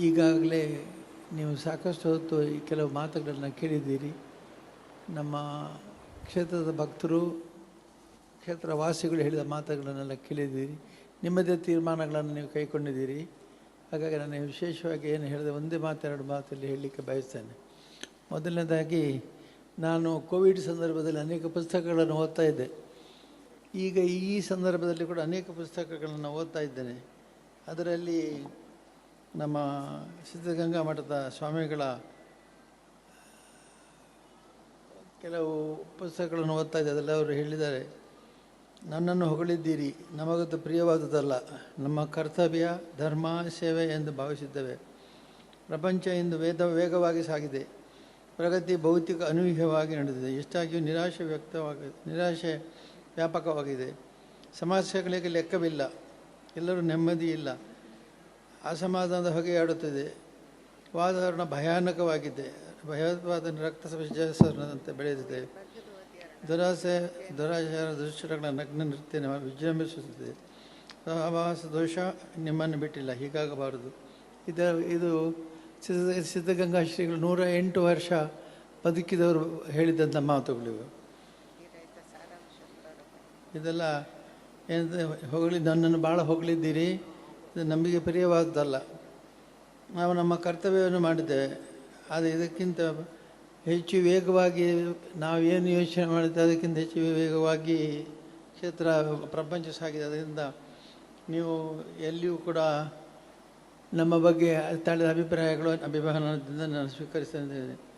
ಈಗಾಗಲೇ ನೀವು ಸಾಕಷ್ಟು ಹೊತ್ತು ಈ ಕೆಲವು ಮಾತುಗಳನ್ನು ಕೇಳಿದ್ದೀರಿ. ನಮ್ಮ ಕ್ಷೇತ್ರದ ಭಕ್ತರು, ಕ್ಷೇತ್ರ ವಾಸಿಗಳು ಹೇಳಿದ ಮಾತುಗಳನ್ನೆಲ್ಲ ಕೇಳಿದ್ದೀರಿ. ನಿಮ್ಮದೇ ತೀರ್ಮಾನಗಳನ್ನು ನೀವು ಕೈಗೊಂಡಿದ್ದೀರಿ ಹಾಗಾಗಿ ನಾನು ವಿಶೇಷವಾಗಿ ಏನು ಹೇಳಿದೆ, ಒಂದೇ ಮಾತು, ಎರಡು ಮಾತಲ್ಲಿ ಹೇಳಲಿಕ್ಕೆ ಬಯಸ್ತೇನೆ. ಮೊದಲನೇದಾಗಿ, ನಾನು ಕೋವಿಡ್ ಸಂದರ್ಭದಲ್ಲಿ ಅನೇಕ ಪುಸ್ತಕಗಳನ್ನು ಓದ್ತಾ ಇದ್ದೆ. ಈಗ ಈ ಸಂದರ್ಭದಲ್ಲಿ ಕೂಡ ಅನೇಕ ಪುಸ್ತಕಗಳನ್ನು ಓದ್ತಾ ಇದ್ದೇನೆ. ಅದರಲ್ಲಿ ನಮ್ಮ ಸಿದ್ಧಗಂಗಾ ಮಠದ ಸ್ವಾಮಿಗಳ ಕೆಲವು ಪುಸ್ತಕಗಳನ್ನು ಓದ್ತಾ ಇದ್ದೆ ಅದೆಲ್ಲ ಅವರು ಹೇಳಿದ್ದಾರೆ. ನನ್ನನ್ನು ಹೊಗಳಿದ್ದೀರಿ ನಮಗದು ಪ್ರಿಯವಾದುದಲ್ಲ ನಮ್ಮ ಕರ್ತವ್ಯ, ಧರ್ಮ, ಸೇವೆ ಎಂದು ಭಾವಿಸಿದ್ದೇವೆ. ಪ್ರಪಂಚ ಇಂದು ವೇದ, ವೇಗವಾಗಿ ಸಾಗಿದೆ. ಪ್ರಗತಿ ಭೌತಿಕ ಅನೂಹ್ಯವಾಗಿ ನಡೆದಿದೆ. ಎಷ್ಟಾಗಿಯೂ ನಿರಾಶೆ ವ್ಯಕ್ತವಾಗಿದೆ ನಿರಾಶೆ ವ್ಯಾಪಕವಾಗಿದೆ. ಸಮಸ್ಯೆಗಳಿಗೆ ಲೆಕ್ಕವಿಲ್ಲ. ಎಲ್ಲರೂ ನೆಮ್ಮದಿ ಇಲ್ಲ. ಅಸಮಾಧಾನದ ಹೊಗೆಯಾಡುತ್ತಿದೆ ವಾತಾವರಣ ಭಯಾನಕವಾಗಿದೆ. ಭಯೋತ್ಪಾದನೆ ರಕ್ತ ವಿಜಯಸರಣದಂತೆ ಬೆಳೆದಿದೆ. ದುರಾಸೆ ದುರಾಚಾರ ದುಶ್ಚರಗಳ ನಗ್ನ ನೃತ್ಯ ವಿಜೃಂಭಿಸುತ್ತಿದೆ. ಸಹವಾಸ ದೋಷ ನಿಮ್ಮನ್ನು ಬಿಟ್ಟಿಲ್ಲ, ಹೀಗಾಗಬಾರದು. ಇದು ಇದು ಸಿದ್ಧ, ಸಿದ್ಧಗಂಗಾ ಶ್ರೀಗಳು ನೂರ ಎಂಟು ವರ್ಷ ಬದುಕಿದವರು ಹೇಳಿದಂಥ ಮಾತುಗಳಿವೆ. ಇದೆಲ್ಲ ಏನಂದರೆ ಹೊಗಳಿ ನನ್ನನ್ನು ಭಾಳ ಹೊಗಳಿದ್ದೀರಿ ನಮಗೆ ಪ್ರಿಯವಾದದ್ದಲ್ಲ. ನಾವು ನಮ್ಮ ಕರ್ತವ್ಯವನ್ನು ಮಾಡಿದ್ದೇವೆ. ಆದರೆ ಇದಕ್ಕಿಂತ ಹೆಚ್ಚು ವೇಗವಾಗಿ ನಾವು ಏನು ಯೋಚನೆ ಮಾಡಿದ್ದೆ ಅದಕ್ಕಿಂತ ಹೆಚ್ಚು ವೇಗವಾಗಿ ಕ್ಷೇತ್ರ ಪ್ರಪಂಚ ಸಾಗಿದೆ. ಅದರಿಂದ ನೀವು ಎಲ್ಲಿಯೂ ಕೂಡ ನಮ್ಮ ಬಗ್ಗೆ ತಳೆದ ಅಭಿಪ್ರಾಯಗಳು, ಅಭಿಮಾನದಿಂದ ನಾನು ಸ್ವೀಕರಿಸ್ತಿದ್ದೇನೆ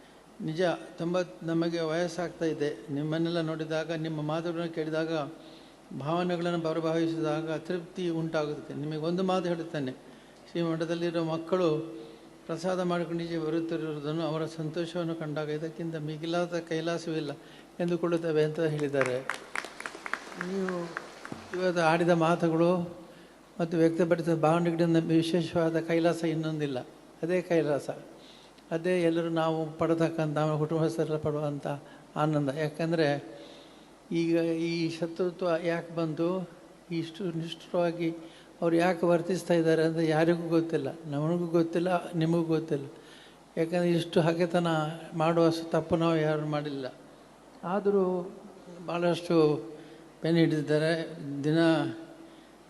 ನಿಜ ತುಂಬ ನಮಗೆ ವಯಸ್ಸಾಗ್ತಾ ಇದೆ. ನಿಮ್ಮನ್ನೆಲ್ಲ ನೋಡಿದಾಗ, ನಿಮ್ಮ ಮಾತುಗಳನ್ನು ಕೇಳಿದಾಗ ಭಾವನೆಗಳನ್ನು ಪ್ರಭಾವಿಸಿದಾಗ ತೃಪ್ತಿ ಉಂಟಾಗುತ್ತೆ. ನಿಮಗೆ ಒಂದು ಮಾತು ಹೇಳುತ್ತೇನೆ. ಶ್ರೀಮಠದಲ್ಲಿರೋ ಮಕ್ಕಳು ಪ್ರಸಾದ ಮಾಡಿಕೊಂಡು ಈಚೆ ಬರುತ್ತಿರುವುದನ್ನು ಅವರ ಸಂತೋಷವನ್ನು ಕಂಡಾಗ ಇದಕ್ಕಿಂತ ಮಿಗಿಲಾದ ಕೈಲಾಸವಿಲ್ಲ ಎಂದುಕೊಳ್ಳುತ್ತವೆ ಅಂತ ಹೇಳಿದ್ದಾರೆ. ನೀವು ಇವತ್ತು ಆಡಿದ ಮಾತುಗಳು ಮತ್ತು ವ್ಯಕ್ತಪಡಿಸಿದ ಭಾವನೆಗಳಿಂದ ವಿಶೇಷವಾದ ಕೈಲಾಸ ಇನ್ನೊಂದಿಲ್ಲ. ಅದೇ ಕೈಲಾಸ. ಅದೇ ಎಲ್ಲರೂ ನಾವು ಪಡತಕ್ಕಂಥ ಕುಟುಂಬಸ್ಥರೆಲ್ಲ ಪಡುವಂಥ ಆನಂದ. ಯಾಕಂದರೆ ಈಗ ಈ ಶತ್ರುತ್ವ ಯಾಕೆ ಬಂತು? ಇಷ್ಟು ನಿಷ್ಠುರವಾಗಿ ಅವ್ರು ಯಾಕೆ ವರ್ತಿಸ್ತಾ ಇದ್ದಾರೆ ಅಂತ ಯಾರಿಗೂ ಗೊತ್ತಿಲ್ಲ. ನಮಗೂ ಗೊತ್ತಿಲ್ಲ, ನಿಮಗೂ ಗೊತ್ತಿಲ್ಲ. ಯಾಕಂದರೆ ಇಷ್ಟು ಹಗೆತನ ಮಾಡುವ ತಪ್ಪು ನಾವು ಯಾರು ಮಾಡಿಲ್ಲ. ಆದರೂ ಭಾಳಷ್ಟು ಪೆನ್ ಹಿಡಿದಿದ್ದಾರೆ. ದಿನ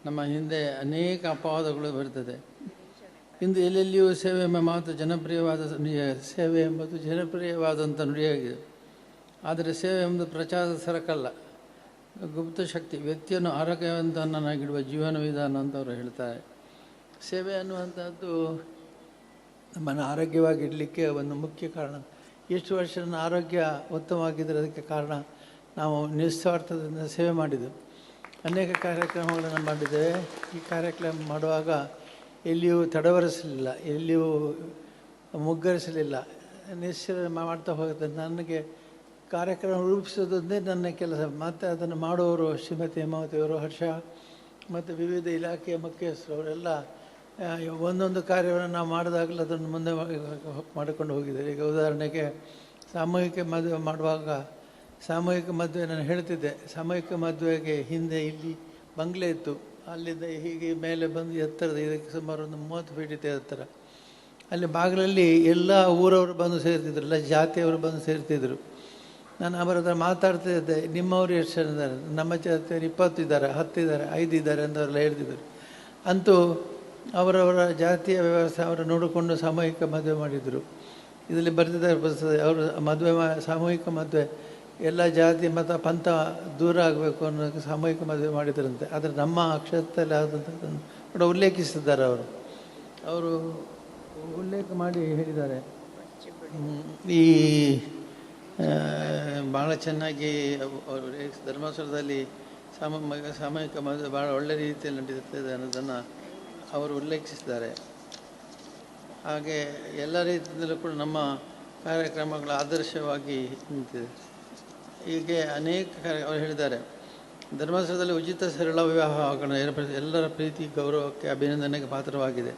ನಮ್ಮ ಹಿಂದೆ ಅನೇಕ ಅಪವಾದಗಳು ಬರ್ತದೆ. ಇಂದು ಎಲ್ಲೆಲ್ಲಿಯೂ ಸೇವೆ ಎಂಬ ಮಾತು ಜನಪ್ರಿಯವಾದ ನುಡಿಯ ಸೇವೆ ಎಂಬುದು ಜನಪ್ರಿಯವಾದಂಥ ನುಡಿಯಾಗಿದೆ. ಆದರೆ ಸೇವೆ ಎಂಬುದು ಪ್ರಚಾರದ ಸರಕಲ್ಲ. ಗುಪ್ತ ಶಕ್ತಿ, ವ್ಯಕ್ತಿಯನ್ನು ಆರೋಗ್ಯವಂತನಾಗಿಡುವ ಜೀವನ ವಿಧಾನ ಅಂತ ಅವರು ಹೇಳ್ತಾರೆ. ಸೇವೆ ಅನ್ನುವಂಥದ್ದು ನಮ್ಮನ್ನು ಆರೋಗ್ಯವಾಗಿಡಲಿಕ್ಕೆ ಒಂದು ಮುಖ್ಯ ಕಾರಣ. ಎಷ್ಟು ವರ್ಷ ನನ್ನ ಆರೋಗ್ಯ ಉತ್ತಮವಾಗಿದ್ದರೆ ಅದಕ್ಕೆ ಕಾರಣ ನಾವು ನಿಸ್ವಾರ್ಥದಿಂದ ಸೇವೆ ಮಾಡಿದ್ದೆವು ಅನೇಕ ಕಾರ್ಯಕ್ರಮಗಳನ್ನು ಮಾಡಿದ್ದೇವೆ. ಈ ಕಾರ್ಯಕ್ರಮ ಮಾಡುವಾಗ ಎಲ್ಲಿಯೂ ತಡವರಿಸಲಿಲ್ಲ, ಎಲ್ಲಿಯೂ ಮುಗ್ಗರಿಸಲಿಲ್ಲ. ನಿಶ್ಚಯ ಮಾಡ್ತಾ ಹೋಗುತ್ತೆ. ನನಗೆ ಕಾರ್ಯಕ್ರಮ ರೂಪಿಸೋದೊಂದೇ ನನ್ನ ಕೆಲಸ. ಮತ್ತು ಅದನ್ನು ಮಾಡುವವರು ಶ್ರೀಮತಿ ಹೇಮಾವತಿಯವರು ಹರ್ಷ, ಮತ್ತು ವಿವಿಧ ಇಲಾಖೆಯ ಮುಖ್ಯಸ್ಥರು ಅವರೆಲ್ಲ ಒಂದೊಂದು ಕಾರ್ಯವನ್ನು ನಾವು ಮಾಡಿದಾಗಲೂ ಅದನ್ನು ಮುಂದೆ ಮಾಡಿಕೊಂಡು ಹೋಗಿದ್ದಾರೆ. ಈಗ ಉದಾಹರಣೆಗೆ ಸಾಮೂಹಿಕ ಮದುವೆ ಮಾಡುವಾಗ ಸಾಮೂಹಿಕ ಮದುವೆ ನಾನು ಹೇಳ್ತಿದ್ದೆ. ಸಾಮೂಹಿಕ ಮದುವೆಗೆ ಹಿಂದೆ ಇಲ್ಲಿ ಬಂಗ್ಲೆ ಇತ್ತು. ಅಲ್ಲಿಂದ ಹೀಗೆ ಮೇಲೆ ಬಂದು ಎತ್ತರದ, ಇದಕ್ಕೆ ಸುಮಾರು ಒಂದು ಮೂವತ್ತು ಫೀಟ್ ಇದೆ ಎತ್ತರ. ಅಲ್ಲಿ ಬಾಗಿಲಲ್ಲಿ ಎಲ್ಲ ಊರವರು ಬಂದು ಸೇರ್ತಿದ್ರು. ಎಲ್ಲ ಜಾತಿಯವರು ಬಂದು ಸೇರ್ತಿದ್ರು. ನಾನು ಅವರ ಹತ್ರ ಮಾತಾಡ್ತಾ ಇದ್ದೆ, ನಿಮ್ಮವರು ಎಷ್ಟು ಜನ ಇದ್ದಾರೆ? ನಮ್ಮ ಜಾತಿಯವರು ಇಪ್ಪತ್ತು ಇದ್ದಾರೆ, ಹತ್ತು ಇದ್ದಾರೆ, ಐದು ಇದ್ದಾರೆ ಅಂತ ಅವರೆಲ್ಲ ಹೇಳ್ತಿದ್ದರು. ಅಂತೂ ಅವರವರ ಜಾತಿಯ ವ್ಯವಸ್ಥೆ ಅವರು ನೋಡಿಕೊಂಡು ಸಾಮೂಹಿಕ ಮದುವೆ ಮಾಡಿದರು. ಇದರಲ್ಲಿ ಬರ್ತಿದ್ದಾರೆ ಬರ್ತದೆ ಅವರು ಮದುವೆ ಮಾ, ಸಾಮೂಹಿಕ ಮದುವೆ, ಎಲ್ಲ ಜಾತಿ ಮತ ಪಂಥ ದೂರ ಆಗಬೇಕು ಅನ್ನೋದಕ್ಕೆ ಸಾಮೂಹಿಕ ಮದುವೆ ಮಾಡಿದರಂತೆ. ಆದರೆ ನಮ್ಮ ಅಕ್ಷರದಲ್ಲಿ ಆದಂಥದ್ದನ್ನು ಕೂಡ ಉಲ್ಲೇಖಿಸಿದ್ದಾರೆ ಅವರು. ಅವರು ಉಲ್ಲೇಖ ಮಾಡಿ ಹೇಳಿದ್ದಾರೆ. ಈ ಭಾಳ ಚೆನ್ನಾಗಿ ಧರ್ಮಾಸುರದಲ್ಲಿ ಸಾಮ ಸಾಮೂಹಿಕ ಮದುವೆ ಭಾಳ ಒಳ್ಳೆ ರೀತಿಯಲ್ಲಿ ನಡೀತದೆ ಅನ್ನೋದನ್ನು ಅವರು ಉಲ್ಲೇಖಿಸಿದ್ದಾರೆ. ಹಾಗೆ ಎಲ್ಲ ರೀತಿಯಲ್ಲೂ ಕೂಡ ನಮ್ಮ ಕಾರ್ಯಕ್ರಮಗಳು ಆದರ್ಶವಾಗಿ ನಿಂತಿದೆ. ಹೀಗೆ ಅನೇಕ ಅವರು ಹೇಳಿದ್ದಾರೆ ಧರ್ಮಸ್ಥಳದಲ್ಲಿ ಉಚಿತ ಸರಳ ವಿವಾಹ ಏರ್ಪಡಿಸಿ ಎಲ್ಲರ ಪ್ರೀತಿ, ಗೌರವಕ್ಕೆ ಅಭಿನಂದನೆಗೆ ಪಾತ್ರವಾಗಿದೆ.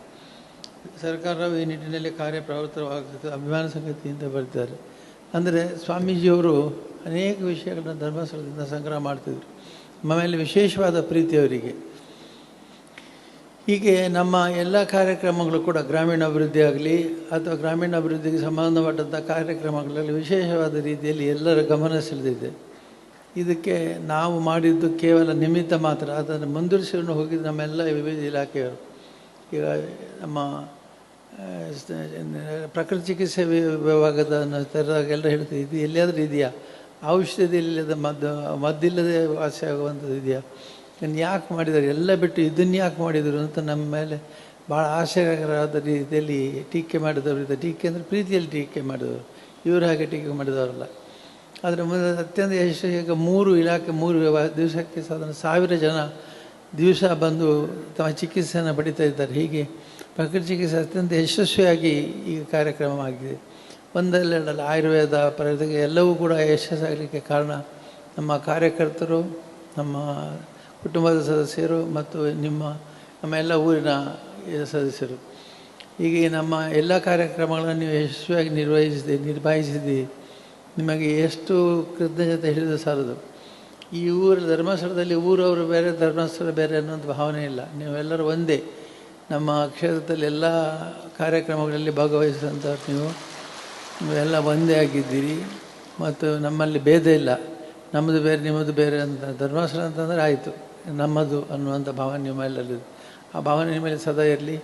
ಸರ್ಕಾರವು ಈ ನಿಟ್ಟಿನಲ್ಲಿ ಕಾರ್ಯಪ್ರವೃತ್ತವಾಗುತ್ತದೆ ಅಭಿಮಾನ ಸಂಗತಿ ಅಂತ ಬರ್ತಾರೆ ಅಂದರೆ ಸ್ವಾಮೀಜಿಯವರು ಅನೇಕ ವಿಷಯಗಳನ್ನ ಧರ್ಮಸ್ಥಳದಿಂದ ಸಂಗ್ರಹ ಮಾಡ್ತಿದ್ರು. ಮೇಲೆ ವಿಶೇಷವಾದ ಪ್ರೀತಿ ಅವರಿಗೆ. ಹೀಗೆ ನಮ್ಮ ಎಲ್ಲ ಕಾರ್ಯಕ್ರಮಗಳು ಕೂಡ ಗ್ರಾಮೀಣ ಅಭಿವೃದ್ಧಿ ಆಗಲಿ ಅಥವಾ ಗ್ರಾಮೀಣ ಅಭಿವೃದ್ಧಿಗೆ ಸಂಬಂಧಪಟ್ಟಂಥ ಕಾರ್ಯಕ್ರಮಗಳಲ್ಲಿ ವಿಶೇಷವಾದ ರೀತಿಯಲ್ಲಿ ಎಲ್ಲರ ಗಮನ ಸೆಳೆದಿದೆ. ಇದಕ್ಕೆ ನಾವು ಮಾಡಿದ್ದು ಕೇವಲ ನಿಮಿತ್ತ ಮಾತ್ರ. ಅದನ್ನು ಮುಂದುವರಿಸಿಕೊಂಡು ಹೋಗಿದ್ದು ನಮ್ಮೆಲ್ಲ ವಿವಿಧ ಇಲಾಖೆಯವರು. ಈಗ ನಮ್ಮ ಪ್ರಕೃತಿ ಚಿಕಿತ್ಸೆ ವಿಭಾಗದ ವಿಭಾಗದ ತೆರೆದಾಗೆಲ್ಲ ಹೇಳ್ತೀವಿ ಇದು ಎಲ್ಲಿಯಾದರೂ ಇದೆಯಾ? ಔಷಧಿ ಇಲ್ಲದ ಮದ್ದು, ಮದ್ದಿಲ್ಲದೆ ವಾಸಿ ಆಗುವಂಥದ್ದು ಇದೆಯಾ? ಇದನ್ನು ಯಾಕೆ ಮಾಡಿದ್ದಾರೆ ಎಲ್ಲ ಬಿಟ್ಟು ಇದನ್ನು ಯಾಕೆ ಮಾಡಿದರು ಅಂತ ನಮ್ಮ ಮೇಲೆ ಭಾಳ ಆಶ್ಚರ್ಯಕರವಾದ ರೀತಿಯಲ್ಲಿ ಟೀಕೆ ಮಾಡಿದವರು ಟೀಕೆ ಅಂದರೆ ಪ್ರೀತಿಯಲ್ಲಿ ಟೀಕೆ ಮಾಡಿದವರು. ಇವರು ಹಾಗೆ ಟೀಕೆ ಮಾಡಿದವರಲ್ಲ. ಆದರೆ ಮುಂದೆ ಅತ್ಯಂತ ಯಶಸ್ವಿ ಈಗ ಮೂರು ಇಲಾಖೆ, ಮೂರು ದಿವಸಕ್ಕೆ ಸಾಧಾರಣ ಸಾವಿರ ಜನ ದಿವಸ ಬಂದು ತಮ್ಮ ಚಿಕಿತ್ಸೆಯನ್ನು ಪಡಿತಾ ಇದ್ದಾರೆ. ಹೀಗೆ ಪ್ರಕೃತಿ ಚಿಕಿತ್ಸೆ ಅತ್ಯಂತ ಯಶಸ್ವಿಯಾಗಿ ಈಗ ಕಾರ್ಯಕ್ರಮ ಆಗಿದೆ ಒಂದಲ್ಲೆರಡಲ್ಲ ಆಯುರ್ವೇದ ಪ್ರಗತಿಗೆ ಎಲ್ಲವೂ ಕೂಡ ಯಶಸ್ಸಾಗಲಿಕ್ಕೆ ಕಾರಣ ನಮ್ಮ ಕಾರ್ಯಕರ್ತರು, ನಮ್ಮ ಕುಟುಂಬದ ಸದಸ್ಯರು ಮತ್ತು ನಿಮ್ಮ, ನಮ್ಮ ಎಲ್ಲ ಊರಿನ ಸದಸ್ಯರು. ಹೀಗೆ ನಮ್ಮ ಎಲ್ಲ ಕಾರ್ಯಕ್ರಮಗಳನ್ನು ನೀವು ಯಶಸ್ವಿಯಾಗಿ ನಿರ್ವಹಿಸಿದೆ ನಿರ್ಭಾಯಿಸಿದೆ ನಿಮಗೆ ಎಷ್ಟು ಕೃತಜ್ಞತೆ ಹೇಳಿದ ಸಾಲದು. ಈ ಊರು ಧರ್ಮಸ್ಥಳದಲ್ಲಿ ಊರವರು ಬೇರೆ, ಧರ್ಮಸ್ಥಳ ಬೇರೆ ಅನ್ನೋಂಥ ಭಾವನೆ ಇಲ್ಲ. ನೀವೆಲ್ಲರೂ ಒಂದೇ. ನಮ್ಮ ಕ್ಷೇತ್ರದಲ್ಲಿ ಎಲ್ಲ ಕಾರ್ಯಕ್ರಮಗಳಲ್ಲಿ ಭಾಗವಹಿಸಿದಂಥವ್ರು ನೀವು ನೀವೆಲ್ಲ ಒಂದೇ ಆಗಿದ್ದೀರಿ. ಮತ್ತು ನಮ್ಮಲ್ಲಿ ಭೇದ ಇಲ್ಲ. ನಮ್ಮದು ಬೇರೆ, ನಿಮ್ಮದು ಬೇರೆ ಅಂತ ಧರ್ಮಾಸನ ಅಂತಂದರೆ ಆಯಿತು. ನಮ್ಮದು ಅನ್ನುವಂಥ ಭಾವನೆ ನಿಮ್ಮಲ್ಲಲ್ಲಿದೆ ಆ ಭಾವನೆ ನಿಮ್ಮಲ್ಲಿ ಸದಾ ಇರಲಿ.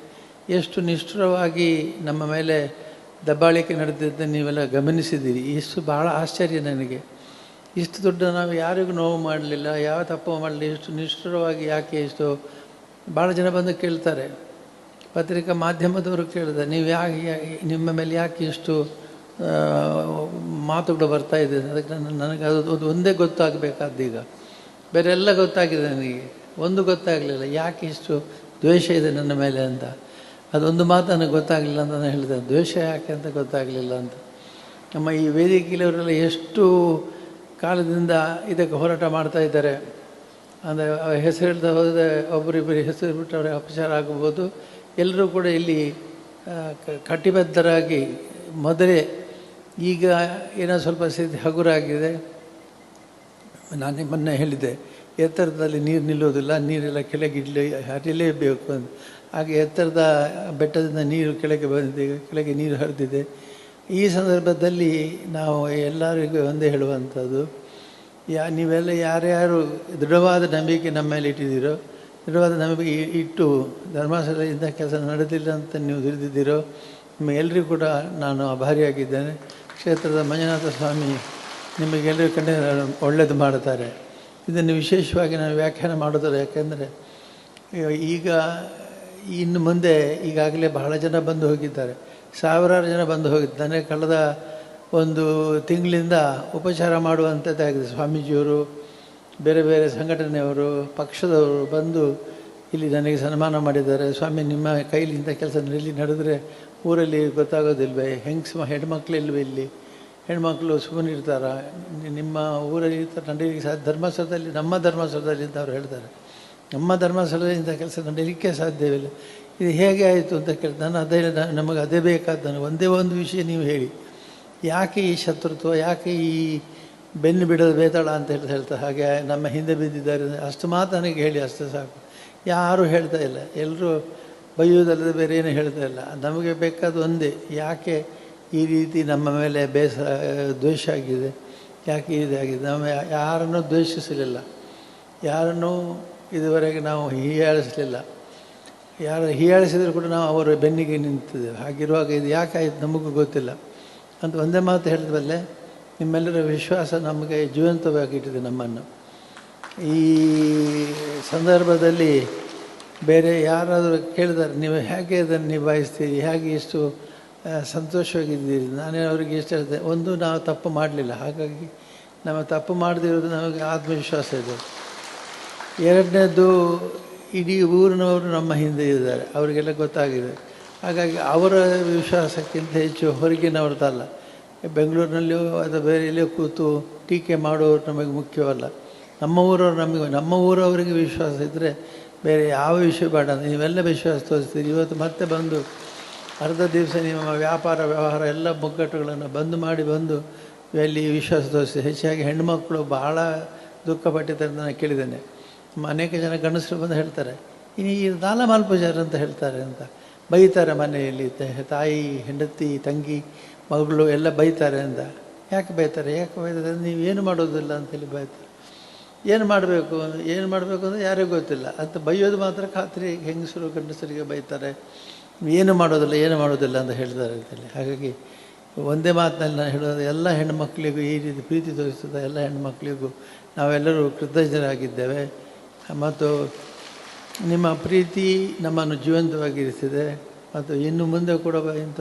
ಎಷ್ಟು ನಿಷ್ಠುರವಾಗಿ ನಮ್ಮ ಮೇಲೆ ದಬ್ಬಾಳಿಕೆ ನಡೆದಿದ್ದ ನೀವೆಲ್ಲ ಗಮನಿಸಿದ್ದೀರಿ. ಇಷ್ಟು ಭಾಳ ಆಶ್ಚರ್ಯ ನನಗೆ. ಇಷ್ಟು ದೊಡ್ಡ ನಾವು ಯಾರಿಗೂ ನೋವು ಮಾಡಲಿಲ್ಲ, ಯಾವ ತಪ್ಪು ಮಾಡಲಿಲ್ಲ, ಇಷ್ಟು ನಿಷ್ಠುರವಾಗಿ ಯಾಕೆ ಇಷ್ಟು ಭಾಳ ಜನ ಬಂದು ಕೇಳ್ತಾರೆ. ಪತ್ರಿಕಾ ಮಾಧ್ಯಮದವರು ಕೇಳಿದೆ, ನೀವು ಯಾಕೆ ನಿಮ್ಮ ಮೇಲೆ ಯಾಕೆ ಇಷ್ಟು ಮಾತುಗಳು ಬರ್ತಾ ಇದೆ? ಅದಕ್ಕೆ ನನಗೆ ಅದು ಒಂದೇ ಗೊತ್ತಾಗಬೇಕಾದ್ದೀಗ ಬೇರೆ ಎಲ್ಲ ಗೊತ್ತಾಗಿದೆ ನನಗೆ. ಒಂದು ಗೊತ್ತಾಗಲಿಲ್ಲ, ಯಾಕೆ ಇಷ್ಟು ದ್ವೇಷ ಇದೆ ನನ್ನ ಮೇಲೆ ಅಂತ? ಅದೊಂದು ಮಾತು ನನಗೆ ಗೊತ್ತಾಗಲಿಲ್ಲ ಅಂತ ನಾನು ಹೇಳಿದೆ. ದ್ವೇಷ ಯಾಕೆ ಅಂತ ಗೊತ್ತಾಗಲಿಲ್ಲ ಅಂತ? ನಮ್ಮ ಈ ವೇದಿಕೆಯವರೆಲ್ಲ ಎಷ್ಟು ಕಾಲದಿಂದ ಇದಕ್ಕೆ ಹೋರಾಟ ಮಾಡ್ತಾ ಇದ್ದಾರೆ. ಅಂದರೆ ಹೆಸರು ಹೇಳ್ತಾ ಹೋದರೆ ಒಬ್ಬರಿಬ್ಬರು ಹೆಸರು ಬಿಟ್ಟು ಅವರಿಗೆ ಅಪಚಾರ ಆಗಬಹುದು ಎಲ್ಲರೂ ಕೂಡ ಇಲ್ಲಿ ಕಟಿಬದ್ಧರಾಗಿ ಮೊದಲೇ ಈಗ ಏನೋ ಸ್ವಲ್ಪ ಸ್ಥಿತಿ ಹಗುರಾಗಿದೆ. ನಾನು ಮೊನ್ನೆ ಹೇಳಿದ್ದೆ, ಎತ್ತರದಲ್ಲಿ ನೀರು ನಿಲ್ಲೋದಿಲ್ಲ, ನೀರೆಲ್ಲ ಕೆಳಗೆ ಇಡ್ಲಿ, ಹರಿಲೇಬೇಕು ಅಂತ. ಹಾಗೆ ಎತ್ತರದ ಬೆಟ್ಟದಿಂದ ನೀರು ಕೆಳಗೆ ಬಂದಿದೆ, ಕೆಳಗೆ ನೀರು ಹರಿದಿದೆ. ಈ ಸಂದರ್ಭದಲ್ಲಿ ನಾವು ಎಲ್ಲರಿಗೂ ಒಂದೇ ಹೇಳುವಂಥದ್ದು, ಯಾ, ನೀವೆಲ್ಲ ಯಾರ್ಯಾರು ದೃಢವಾದ ನಂಬಿಕೆ ನಮ್ಮ ಮೇಲೆ ಇಟ್ಟಿದ್ದೀರೋ ದೃಢವಾದ ನಮಗೆ ಇಟ್ಟು ಇಂಥ ಕೆಲಸ ನಡೆದಿಲ್ಲ ಅಂತ ನೀವು ತಿಳಿದಿದ್ದೀರೋ ನಿಮಗೆಲ್ಲರಿಗೂ ಕೂಡ ನಾನು ಆಭಾರಿಯಾಗಿದ್ದೇನೆ. ಕ್ಷೇತ್ರದ ಮಂಜುನಾಥ ಸ್ವಾಮಿ ನಿಮಗೆಲ್ಲರಿಗೂ ಕಂಡ ಒಳ್ಳೆಯದು ಮಾಡುತ್ತಾರೆ. ಇದನ್ನು ವಿಶೇಷವಾಗಿ ನಾನು ವ್ಯಾಖ್ಯಾನ ಮಾಡೋದಿಲ್ಲ, ಯಾಕೆಂದರೆ ಈಗ ಇನ್ನು ಮುಂದೆ ಈಗಾಗಲೇ ಬಹಳ ಜನ ಬಂದು ಹೋಗಿದ್ದಾರೆ. ಸಾವಿರಾರು ಜನ ಬಂದು ಹೋಗಿದ್ದಾರೆ. ಕಳೆದ ಒಂದು ತಿಂಗಳಿಂದ ಉಪಚಾರ ಮಾಡುವಂಥದ್ದಾಗಿದೆ ಸ್ವಾಮೀಜಿಯವರು. ಬೇರೆ ಬೇರೆ ಸಂಘಟನೆಯವರು, ಪಕ್ಷದವರು ಬಂದು ಇಲ್ಲಿ ನನಗೆ ಸನ್ಮಾನ ಮಾಡಿದ್ದಾರೆ. ಸ್ವಾಮಿ, ನಿಮ್ಮ ಕೈಲಿ ಇಂಥ ಕೆಲಸ ಇಲ್ಲಿ ನಡೆದರೆ ಊರಲ್ಲಿ ಗೊತ್ತಾಗೋದಿಲ್ವೇ? ಹೆಂಗ್ಸ್ ಹೆಣ್ಮಕ್ಳು ಇಲ್ವೇ ಇಲ್ಲಿ? ಹೆಣ್ಮಕ್ಳು ಸುಮ್ಮನೆ ಇರ್ತಾರ? ನಿಮ್ಮ ಊರಲ್ಲಿ ನಡೀಲಿಕ್ಕೆ ಸಾಧ್ಯ, ಧರ್ಮಸ್ಥಳದಲ್ಲಿ, ನಮ್ಮ ಧರ್ಮಸ್ಥಳದಲ್ಲಿ ಅಂತ ಅವ್ರು ಹೇಳ್ತಾರೆ. ನಮ್ಮ ಧರ್ಮಸ್ಥಳದಲ್ಲಿ ಇಂಥ ಕೆಲಸ ನಡೀಲಿಕ್ಕೆ ಸಾಧ್ಯವಿಲ್ಲ ಇದು ಹೇಗೆ ಆಯಿತು ಅಂತ ಕೇಳಿ ನಾನು ಅದೇ, ನಮಗೆ ಅದೇ ಬೇಕಾದ ನನಗೆ ಒಂದೇ ಒಂದು ವಿಷಯ ನೀವು ಹೇಳಿ. ಯಾಕೆ ಈ ಶತ್ರುತ್ವ, ಯಾಕೆ ಈ ಬೆನ್ನು ಬಿಡೋದು ಬೇತಾಳ ಅಂತ ಹೇಳಿ ಹೇಳ್ತಾ ಹಾಗೆ ನಮ್ಮ ಹಿಂದೆ ಬಿದ್ದಿದ್ದಾರೆ. ಅಷ್ಟು ಮಾತು ನನಗೆ ಹೇಳಿ ಅಷ್ಟು ಸಾಕು. ಯಾರೂ ಹೇಳ್ತಾ ಇಲ್ಲ. ಎಲ್ಲರೂ ಬೈಯೋದಲ್ಲದೆ ಬೇರೆ ಏನೂ ಹೇಳ್ತಾ ಇಲ್ಲ. ನಮಗೆ ಬೇಕಾದ ಒಂದೇ, ಯಾಕೆ ಈ ರೀತಿ ನಮ್ಮ ಮೇಲೆ ಬೇಸ, ದ್ವೇಷ ಆಗಿದೆ? ಯಾಕೆ ಇದಾಗಿದೆ ನಾವು ಯಾರನ್ನು ದ್ವೇಷಿಸಲಿಲ್ಲ. ಯಾರನ್ನೂ ಇದುವರೆಗೆ ನಾವು ಹೀಯಾಳಿಸಲಿಲ್ಲ. ಯಾರು ಹೀಯಾಳಿಸಿದ್ರು ಕೂಡ ನಾವು ಅವರ ಬೆನ್ನಿಗೆ ನಿಂತಿದ್ದೇವೆ. ಹಾಗಿರುವಾಗ ಇದು ಯಾಕಾಯ್ತು ನಮಗೂ ಗೊತ್ತಿಲ್ಲ. ಅಂತ ಒಂದೇ ಮಾತು ಹೇಳಿದ್ವಲ್ಲೇ ನಿಮ್ಮೆಲ್ಲರ ವಿಶ್ವಾಸ ನಮಗೆ ಜೀವಂತವಾಗಿಟ್ಟಿದೆ ನಮ್ಮನ್ನು. ಈ ಸಂದರ್ಭದಲ್ಲಿ ಬೇರೆ ಯಾರಾದರೂ ಕೇಳಿದಾರೆ ನೀವು ಹೇಗೆ ಅದನ್ನು ನಿಭಾಯಿಸ್ತೀರಿ, ಹೇಗೆ ಇಷ್ಟು ಸಂತೋಷವಾಗಿದ್ದೀರಿ? ನಾನೇ ಅವರಿಗೆ ಇಷ್ಟ ಹೇಳಿದೆ ಒಂದು ನಾವು ತಪ್ಪು ಮಾಡಲಿಲ್ಲ. ಹಾಗಾಗಿ ನಮ್ಮ ತಪ್ಪು ಮಾಡದಿರೋದು ನಮಗೆ ಆತ್ಮವಿಶ್ವಾಸ ಇದೆ. ಎರಡನೇದು, ಇಡೀ ಊರಿನವರು ನಮ್ಮ ಹಿಂದೆ ಇದ್ದಾರೆ, ಅವರಿಗೆಲ್ಲ ಗೊತ್ತಾಗಿದೆ. ಹಾಗಾಗಿ ಅವರ ವಿಶ್ವಾಸಕ್ಕಿಂತ ಹೆಚ್ಚು ಹೊರಗಿನವ್ರದ್ದಲ್ಲ. ಬೆಂಗಳೂರಿನಲ್ಲಿಯೋ ಅಥವಾ ಬೇರೆ ಎಲ್ಲಿಯೋ ಕೂತು ಟೀಕೆ ಮಾಡೋರು ನಮಗೆ ಮುಖ್ಯವಲ್ಲ. ನಮ್ಮ ಊರವ್ರು ನಮಗೆ, ನಮ್ಮ ಊರವರಿಗೆ ವಿಶ್ವಾಸ ಇದ್ದರೆ ಬೇರೆ ಯಾವ ವಿಷಯ ಬೇಡ. ನೀವೆಲ್ಲ ವಿಶ್ವಾಸ ತೋರಿಸ್ತೀರಿ. ಇವತ್ತು ಮತ್ತೆ ಬಂದು ಅರ್ಧ ದಿವಸ ನಿಮ್ಮ ವ್ಯಾಪಾರ, ವ್ಯವಹಾರ ಎಲ್ಲ ಮುಗ್ಗಟ್ಟುಗಳನ್ನು ಬಂದ್ ಮಾಡಿ ಬಂದು ಅಲ್ಲಿ ವಿಶ್ವಾಸ ತೋರಿಸಿ ಹೆಚ್ಚಾಗಿ ಹೆಣ್ಮಕ್ಳು ಬಹಳ ದುಃಖಪಟ್ಟಿದ್ದಾರೆ ನಾನು ಕೇಳಿದ್ದೇನೆ. ಅನೇಕ ಜನ ಗಂಡಸರು ಬಂದು ಹೇಳ್ತಾರೆ, ಇನ್ನು ಈ ದಾಲ ಮಾಲ್ಪಜಾರ ಅಂತ ಹೇಳ್ತಾರೆ ಅಂತ. ಬೈತಾರೆ ಮನೆಯಲ್ಲಿ ತಾಯಿ, ಹೆಂಡತಿ, ತಂಗಿ ಮಗಳು ಎಲ್ಲ ಬೈತಾರೆ ಅಂದ ಯಾಕೆ ಬೈತಾರೆ? ಯಾಕೆ ಬೈತಾರೆ? ನೀವು ಏನು ಮಾಡೋದಿಲ್ಲ ಅಂತೇಳಿ ಬೈತಾರೆ. ಏನು ಮಾಡಬೇಕು? ಏನು ಮಾಡಬೇಕು ಅಂದರೆ ಯಾರಿಗೂ ಗೊತ್ತಿಲ್ಲ. ಅಂತ ಬೈಯೋದು ಮಾತ್ರ ಖಾತ್ರಿ. ಹೆಂಗಸರು, ಗಂಡಸರಿಗೆ ಬೈತಾರೆ. ಏನು ಮಾಡೋದಿಲ್ಲ ಏನು ಮಾಡೋದಿಲ್ಲ ಅಂತ ಹೇಳ್ತಾರೆ ಅಂತೇಳಿ. ಹಾಗಾಗಿ ಒಂದೇ ಮಾತಿನಲ್ಲಿ ನಾನು ಹೇಳೋದು, ಎಲ್ಲ ಹೆಣ್ಣುಮಕ್ಕಳಿಗೂ ಈ ರೀತಿ ಪ್ರೀತಿ ತೋರಿಸಿದ ಎಲ್ಲ ಹೆಣ್ಣುಮಕ್ಕಳಿಗೂ ನಾವೆಲ್ಲರೂ ಕೃತಜ್ಞರಾಗಿದ್ದೇವೆ. ಮತ್ತು ನಿಮ್ಮ ಪ್ರೀತಿ ನಮ್ಮನ್ನು ಜೀವಂತವಾಗಿರಿಸಿದೆ. ಮತ್ತು ಇನ್ನು ಮುಂದೆ ಕೂಡ ಇಂಥ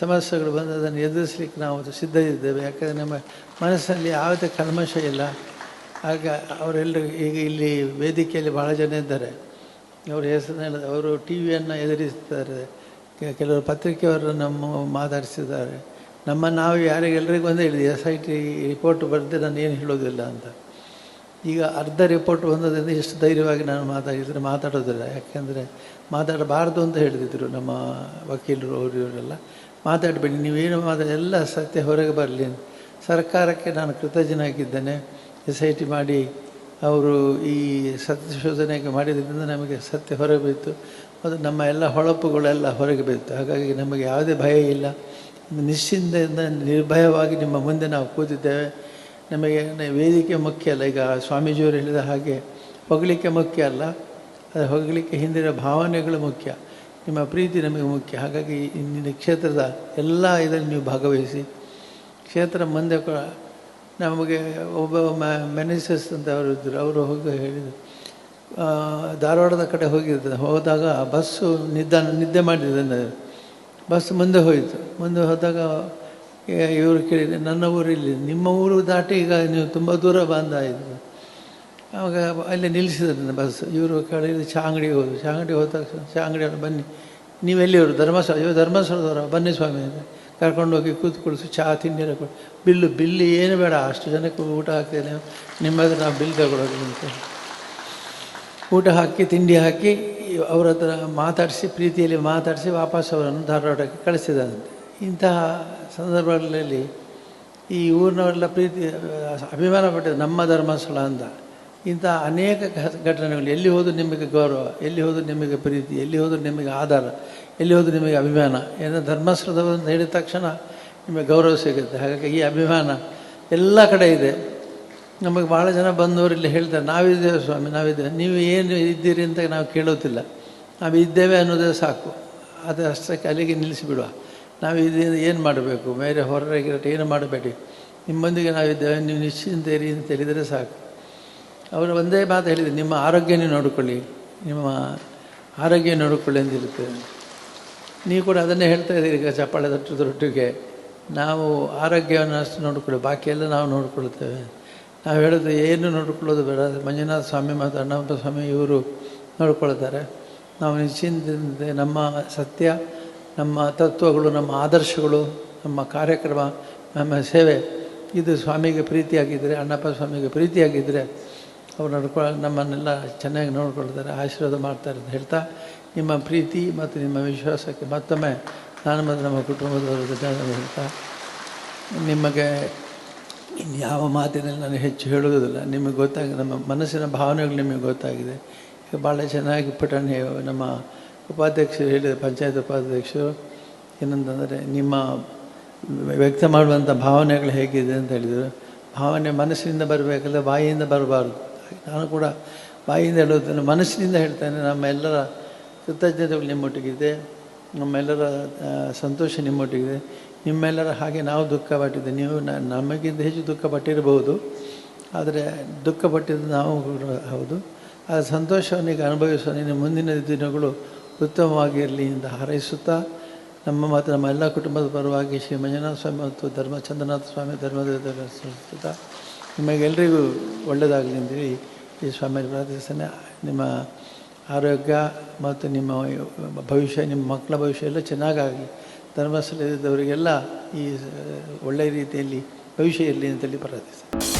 ಸಮಸ್ಯೆಗಳು ಬಂದು ಅದನ್ನು ಎದುರಿಸಲಿಕ್ಕೆ ನಾವು ಸಿದ್ಧರಿದ್ದೇವೆ. ಯಾಕಂದರೆ ನಮ್ಮ ಮನಸ್ಸಲ್ಲಿ ಯಾವುದೇ ಕಲ್ಮಶ ಇಲ್ಲ. ಆಗ ಅವರೆಲ್ಲರೂ ಈಗ ಇಲ್ಲಿ ವೇದಿಕೆಯಲ್ಲಿ ಭಾಳ ಜನ ಇದ್ದಾರೆ. ಅವರ ಹೆಸರು ಹೇಳಿದ, ಅವರು ಟಿ ವಿಯನ್ನು ಎದುರಿಸ್ತಾರೆ. ಕೆಲವರು ಪತ್ರಿಕೆಯವರು ನಮ್ಮ ಮಾತಾಡಿಸಿದ್ದಾರೆ. ನಮ್ಮ ನಾವು ಯಾರಿಗೆಲ್ಲರಿಗೂ ಒಂದೇ ಹೇಳಿದೆ, ಎಸ್ ಐ ಟಿ ರಿಪೋರ್ಟ್ ಬರೆದು ನಾನು ಏನು ಹೇಳೋದಿಲ್ಲ ಅಂತ. ಈಗ ಅರ್ಧ ರಿಪೋರ್ಟ್ ಬಂದದಿಂದ ಎಷ್ಟು ಧೈರ್ಯವಾಗಿ ನಾನು ಮಾತಾಡಿದರೆ ಮಾತಾಡೋದಿಲ್ಲ. ಯಾಕೆಂದರೆ ಮಾತಾಡಬಾರ್ದು ಅಂತ ಹೇಳಿದ್ರು ನಮ್ಮ ವಕೀಲರು ಅವರು ಇವರೆಲ್ಲ ಮಾತಾಡಬೇಡಿ, ನೀವೇನು ಮಾತಾಡಿ, ಎಲ್ಲ ಸತ್ಯ ಹೊರಗೆ ಬರಲಿ ಸರ್ಕಾರಕ್ಕೆ ನಾನು ಕೃತಜ್ಞನಾಗಿದ್ದೇನೆ. ಎಸ್ ಐ ಟಿ ಮಾಡಿ ಅವರು ಈ ಸತ್ಯಶೋಧನೆಗೆ ಮಾಡಿದ್ರಿಂದ ನಮಗೆ ಸತ್ಯ ಹೊರಗೆ ಬೀತು ಮತ್ತು ನಮ್ಮ ಎಲ್ಲ ಹೊಳಪುಗಳೆಲ್ಲ ಹೊರಗೆ ಬೀತು ಹಾಗಾಗಿ ನಮಗೆ ಯಾವುದೇ ಭಯ ಇಲ್ಲ. ನಿಶ್ಚಿಂತೆಯಿಂದ ನಿರ್ಭಯವಾಗಿ ನಿಮ್ಮ ಮುಂದೆ ನಾವು ಕೂತಿದ್ದೇವೆ. ನಮಗೆ ವೇದಿಕೆ ಮುಖ್ಯ ಅಲ್ಲ. ಈಗ ಸ್ವಾಮೀಜಿಯವರು ಹೇಳಿದ ಹಾಗೆ ಹೊಗಳಿಕೆ ಮುಖ್ಯ ಅಲ್ಲ. ಅದು ಹೊಗಳಿಕೆ ಹಿಂದಿನ ಭಾವನೆಗಳು ಮುಖ್ಯ. ನಿಮ್ಮ ಪ್ರೀತಿ ನಮಗೆ ಮುಖ್ಯ. ಹಾಗಾಗಿ ಇಂದಿನ ಕ್ಷೇತ್ರದ ಎಲ್ಲ ಇದರಲ್ಲಿ ನೀವು ಭಾಗವಹಿಸಿ, ಕ್ಷೇತ್ರ ಮುಂದೆ ಕೂಡ ನಮಗೆ ಒಬ್ಬ ಮ್ಯಾನೇಜರ್ಸ್ ಅಂತ ಅವರು ಇದ್ದರು ಅವರು ಹೋಗಿ ಹೇಳಿದರು. ಧಾರವಾಡದ ಕಡೆ ಹೋಗಿದ್ದೆ ಹೋದಾಗ ಬಸ್ಸು ನಿದ್ದಾನ ನಿದ್ದೆ ಮಾಡಿದ್ದಾನೆ ಬಸ್ ಮುಂದೆ ಹೋಯಿತು. ಮುಂದೆ ಹೋದಾಗ ಇವರು ಕೇಳಿದೆ ನನ್ನ ಊರಿಲ್ಲಿ ನಿಮ್ಮ ಊರು ದಾಟಿ ಈಗ ನೀವು ತುಂಬ ದೂರ ಬಂದ ಇದು. ಆವಾಗ ಅಲ್ಲಿ ನಿಲ್ಲಿಸಿದ್ರು ಬಸ್. ಇವರು ಕಡೆಯಲ್ಲಿ ಚಾ ಅಂಗಡಿಗೆ ಹೋದ್ರು. ಅಂಗಡಿಗೆ ಹೋದ ತಕ್ಷಣ ಚಾ ಅಂಗಡಿಯವರು ಬನ್ನಿ. ನೀವು ಎಲ್ಲಿಯವರು? ಧರ್ಮಸ್ಥಳ ಅಯ್ಯೋ ಧರ್ಮಸ್ಥಳದವರು ಬನ್ನಿ ಸ್ವಾಮಿ ಅಂತ. ಕೂತು ಕೂತ್ಕೊಳಿಸಿ ಚಹಾ ತಿಂಡಿ ಎಲ್ಲ ಕೊಡು. ಬಿಲ್ಲು ಬಿಲ್ಲು ಏನು ಬೇಡ. ಅಷ್ಟು ಜನಕ್ಕೆ ಊಟ ಹಾಕ್ತೇನೆ ನಿಮ್ಮ ಹತ್ರ ನಾವು ಬಿಲ್ ತಗೊಳ್ಳೋದು ಅಂತ. ಊಟ ಹಾಕಿ, ತಿಂಡಿ ಹಾಕಿ ಅವ್ರ ಹತ್ರ ಮಾತಾಡಿಸಿ, ಪ್ರೀತಿಯಲ್ಲಿ ಮಾತಾಡಿಸಿ ವಾಪಸ್ ಅವರನ್ನು ಧಾರವಾಡಕ್ಕೆ ಕಳಿಸಿದಂತೆ ಇಂತಹ ಸಂದರ್ಭಗಳಲ್ಲಿ ಈ ಊರಿನವರೆಲ್ಲ ಪ್ರೀತಿ, ಅಭಿಮಾನ ಪಟ್ಟಿದ್ದು ನಮ್ಮ ಧರ್ಮಸ್ಥಳ ಅಂತ. ಇಂಥ ಅನೇಕ ಘಟನೆಗಳು. ಎಲ್ಲಿ ಹೋದರೂ ನಿಮಗೆ ಗೌರವ, ಎಲ್ಲಿ ಹೋದರೂ ನಿಮಗೆ ಪ್ರೀತಿ, ಎಲ್ಲಿ ಹೋದರೂ ನಿಮಗೆ ಆಧಾರ, ಎಲ್ಲಿ ಹೋದರೂ ನಿಮಗೆ ಅಭಿಮಾನ. ಏನೋ ಧರ್ಮಸ್ಥಳದವರು ಅಂತ ಹೇಳಿದ ತಕ್ಷಣ ನಿಮಗೆ ಗೌರವ ಸಿಗುತ್ತೆ. ಹಾಗಾಗಿ ಈ ಅಭಿಮಾನ ಎಲ್ಲ ಕಡೆ ಇದೆ. ನಮಗೆ ಭಾಳ ಜನ ಬಂದವರು ಇಲ್ಲಿ ಹೇಳ್ತಾರೆ, ನಾವಿದ್ದೇವೆ ಸ್ವಾಮಿ, ನಾವಿದ್ದೇವೆ. ನೀವು ಏನು ಇದ್ದೀರಿ ಅಂತ ನಾವು ಕೇಳೋದಿಲ್ಲ. ನಾವು ಇದ್ದೇವೆ ಅನ್ನೋದೇ ಸಾಕು. ಅದು ಅಷ್ಟಕ್ಕೆ ಅಲ್ಲಿಗೆ ನಿಲ್ಲಿಸಿಬಿಡುವ. ನಾವು ಇದರಿಂದ ಏನು ಮಾಡಬೇಕು? ಬೇರೆ ಹೊರಗಿರಟ್ಟು ಏನು ಮಾಡಬೇಡಿ? ನಿಮ್ಮೊಂದಿಗೆ ನಾವಿದ್ದೇವೆ. ನೀವು ನಿಶ್ಚಿಂತ ಇರಿ ಅಂತ ಹೇಳಿದರೆ ಸಾಕು. ಅವರು ಒಂದೇ ಮಾತು ಹೇಳಿದರು ನಿಮ್ಮ ಆರೋಗ್ಯನೇ ನೋಡಿಕೊಳ್ಳಿ, ನಿಮ್ಮ ಆರೋಗ್ಯ ನೋಡಿಕೊಳ್ಳಿ ಅಂದಿರುತ್ತೆ ನೀವು ಕೂಡ ಅದನ್ನೇ ಹೇಳ್ತಾ ಇದ್ದೀರಿ, ಈಗ ಚಪ್ಪಾಳೆ ತಟ್ಟುದರೊಟ್ಟಿಗೆ ನಾವು ಆರೋಗ್ಯವನ್ನು ಅಷ್ಟು ನೋಡಿಕೊಳ್ಳಿ ಬಾಕಿ ಎಲ್ಲ ನಾವು ನೋಡಿಕೊಳ್ತೇವೆ. ನಾವು ಹೇಳೋದು, ಏನು ನೋಡಿಕೊಳ್ಳೋದು ಬೇಡ. ಮಂಜುನಾಥ ಸ್ವಾಮಿ ಮತ್ತು ಅಣ್ಣಪ್ಪ ಸ್ವಾಮಿ ಇವರು ನೋಡ್ಕೊಳ್ತಾರೆ. ನಾವು ನಿಶ್ಚಿಂತೆ ನಮ್ಮ ಸತ್ಯ, ನಮ್ಮ ತತ್ವಗಳು, ನಮ್ಮ ಆದರ್ಶಗಳು, ನಮ್ಮ ಕಾರ್ಯಕ್ರಮ, ನಮ್ಮ ಸೇವೆ, ಇದು ಸ್ವಾಮಿಗೆ ಪ್ರೀತಿಯಾಗಿದ್ದರೆ, ಅಣ್ಣಪ್ಪ ಸ್ವಾಮಿಗೆ ಪ್ರೀತಿಯಾಗಿದ್ದರೆ ಅವ್ರು ನಡ್ಕೊ, ನಮ್ಮನ್ನೆಲ್ಲ ಚೆನ್ನಾಗಿ ನೋಡ್ಕೊಳ್ತಾರೆ, ಆಶೀರ್ವಾದ ಮಾಡ್ತಾರೆ ಅಂತ ಹೇಳ್ತಾ, ನಿಮ್ಮ ಪ್ರೀತಿ ಮತ್ತು ನಿಮ್ಮ ವಿಶ್ವಾಸಕ್ಕೆ ಮತ್ತೊಮ್ಮೆ ನಾನು ಮತ್ತು ನಮ್ಮ ಕುಟುಂಬದವರು ಧನ್ಯವಾದ ಹೇಳ್ತಾ, ನಿಮಗೆ ಇನ್ಯಾವ ಮಾತಿನಲ್ಲಿ ನಾನು ಹೆಚ್ಚು ಹೇಳುವುದಿಲ್ಲ. ನಿಮಗೆ ಗೊತ್ತಾಗಿದೆ ನಮ್ಮ ಮನಸ್ಸಿನ ಭಾವನೆಗಳು ನಿಮಗೆ ಗೊತ್ತಾಗಿದೆ. ಈಗ ಭಾಳ ಚೆನ್ನಾಗಿ ಪುಟಾಣಿ ನಮ್ಮ ಉಪಾಧ್ಯಕ್ಷರು ಹೇಳಿದ, ಪಂಚಾಯತ್ ಉಪಾಧ್ಯಕ್ಷರು ಏನಂತಂದರೆ, ನಿಮ್ಮ ವ್ಯಕ್ತ ಮಾಡುವಂಥ ಭಾವನೆಗಳು ಹೇಗಿದೆ ಅಂತ ಹೇಳಿದರು. ಭಾವನೆ ಮನಸ್ಸಿನಿಂದ ಬರಬೇಕಲ್ಲ, ಬಾಯಿಯಿಂದ ಬರಬಾರ್ದು. ನಾನು ಕೂಡ ಬಾಯಿಂದ ಹೇಳುತ್ತೇನೆ ಮನಸ್ಸಿನಿಂದ ಹೇಳ್ತೇನೆ ನಮ್ಮೆಲ್ಲರ ಕೃತಜ್ಞತೆಗಳು ನಿಮ್ಮೊಟ್ಟಿಗಿದೆ. ನಮ್ಮೆಲ್ಲರ ಸಂತೋಷ ನಿಮ್ಮೊಟ್ಟಿಗಿದೆ. ನಿಮ್ಮೆಲ್ಲರ ಹಾಗೆ ನಾವು ದುಃಖ ಪಟ್ಟಿದ್ದೆ ನೀವು ನಮಗಿಂತ ಹೆಚ್ಚು ದುಃಖ ಪಟ್ಟಿರಬಹುದು ಆದರೆ ದುಃಖ ಪಟ್ಟಿದ್ದು ನಾವು ಹೌದು. ಆ ಸಂತೋಷವನ್ನು ಈಗ ಅನುಭವಿಸುವ ನಿನ್ನ ಮುಂದಿನ ದಿನಗಳು ಉತ್ತಮವಾಗಿರಲಿ ಅಂತ ಹಾರೈಸುತ್ತಾ, ನಮ್ಮ ಮಾತ್ರ ನಮ್ಮ ಎಲ್ಲ ಕುಟುಂಬದ ಪರವಾಗಿ ಶ್ರೀ ಮಂಜುನಾಥ ಸ್ವಾಮಿ ಮತ್ತು ಧರ್ಮ ಚಂದ್ರನಾಥ ಸ್ವಾಮಿ ಧರ್ಮದ ನಿಮಗೆಲ್ಲರಿಗೂ ಒಳ್ಳೆಯದಾಗಲಿ ಅಂತೇಳಿ ಈ ಸ್ವಾಮಿ ಪ್ರಾರ್ಥಿಸ್ತಾನೆ. ನಿಮ್ಮ ಆರೋಗ್ಯ ಮತ್ತು ನಿಮ್ಮ ಭವಿಷ್ಯ, ನಿಮ್ಮ ಮಕ್ಕಳ ಭವಿಷ್ಯ ಎಲ್ಲ ಚೆನ್ನಾಗಾಗಲಿ ಧರ್ಮಸ್ಥಳದವರಿಗೆಲ್ಲ ಈ ಒಳ್ಳೆಯ ರೀತಿಯಲ್ಲಿ ಭವಿಷ್ಯ ಇರಲಿ ಅಂತೇಳಿ ಪ್ರಾರ್ಥಿಸ್ತೇನೆ.